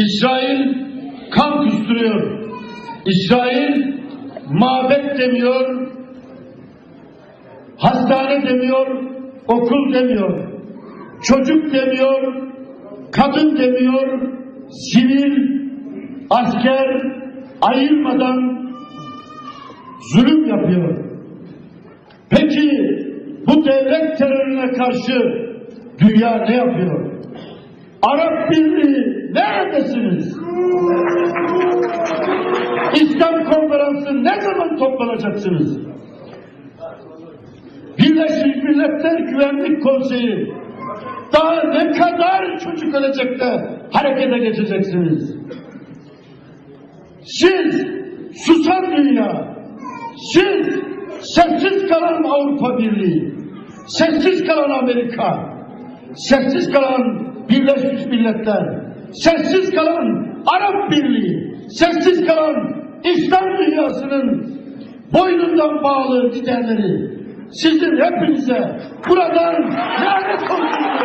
İsrail kan kusturuyor. İsrail mabet demiyor, hastane demiyor, okul demiyor, çocuk demiyor, kadın demiyor, sivil, asker ayırmadan zulüm yapıyor. Peki bu devlet terörüne karşı dünya ne yapıyor? Arap Birliği neredesiniz? İslam konferansı ne zaman toplanacaksınız? Birleşmiş Milletler Güvenlik Konseyi daha ne kadar çocuk ölecek de harekete geçeceksiniz? Siz susan dünya, siz sessiz kalan Avrupa Birliği, sessiz kalan Amerika, sessiz kalan Milletler, sessiz kalan Arap Birliği, sessiz kalan İslam dünyasının boynundan bağlı liderleri, sizin hepinize buradan lanet olsun.